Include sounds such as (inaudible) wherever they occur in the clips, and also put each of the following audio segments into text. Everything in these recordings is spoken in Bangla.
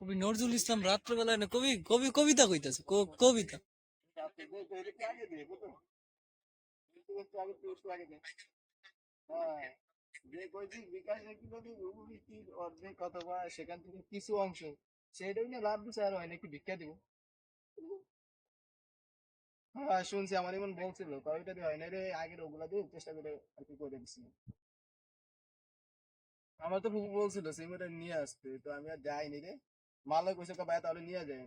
কবি নজরুল ইসলাম রাত্রেবেলায় না কবি কবি কবিতা কইতাছে কবিতা হ্যাঁ, যে কয়দিন বিকাশ কীভাবে ভূমিষ্ঠির অর্ধেক অথবা সেখান থেকে কিছু অংশ সেটাই না লাভ দিচ্ছে আর হয় নাকি ভিক্ষা দিব হ্যাঁ শুনছি আমার এমন বলছিল কয়টা দিয়ে হয় না রে আগের ওগুলা দিয়ে চেষ্টা করে আর কি করে দিচ্ছি আমার তো ফুফু বলছিল সিমেন্ট নিয়ে আসতে। তো আমি আর যাইনি রে। মালা কইছে ভাই, তাহলে নিয়ে যাই।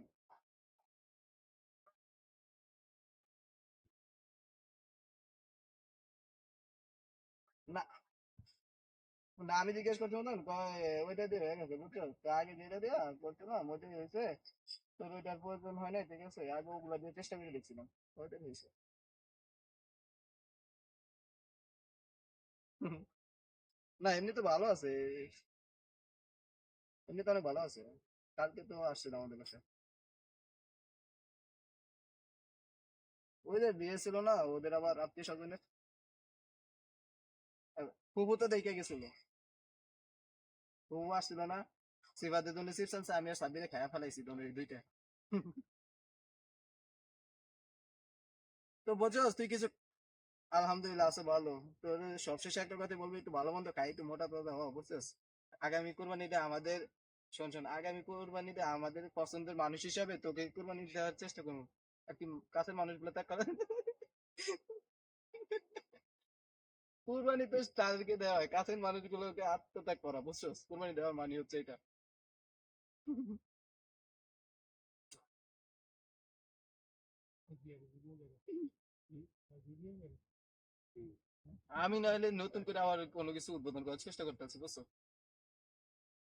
না না, আমি জিজ্ঞেস করছি মতন কয়, ওইটা দিয়ে হয়ে গেছে, বুঝছ? তো আগে যেটা দেয়া করছ না মোটে হয়েছে। তোর ওইটার প্রয়োজন হয় না ঠিক আছে? আগে ওগুলা দিয়ে চেষ্টা করে দেখছিলাম, ওইটা হয়েছে। না, এমনি তো ভালো আছে। এমনি তো অনেক ভালো আছে। কালকে তো আসছিল আমাদের বাসায়। ওই যে বিয়ে ছিল না, ওদের আবার আত্মীয় স্বজনের ফুফু তো দেখে গেছিল। ফুফু আসছিল না সিফাতের জন্য চিপস আমি আর সাবিরে খায়া ফেলাইছি এই দুইটা (laughs) তো বোঝোস তুই কিছু আলহামদুলিল্লাহ আছে ভালো। তোর সবশেষে একটা কথা বলবি একটু ভালো মন্দ খাই একটু মোটা তোজা হ বুঝছিস? আগামী কোরবানিতে আমাদের শোন শোন আগামী কোরবানিতে আমাদের পছন্দের মানুষ হিসাবে তোকে কোরবানি দেওয়ার চেষ্টা করব। আর কি কাছের মানুষগুলো ত্যাগ করে কুরবানি তো তাদেরকে দেওয়া হয় কাছের মানুষ মানুষগুলোকে আত্মত্যাগ করা বুঝছ কুরবানি দেওয়ার মানে হচ্ছে এটা। (laughs) (laughs) আমি নাহলে নতুন করে আবার কোনো কিছু উদ্বোধন করার চেষ্টা করতেছি বুঝছ?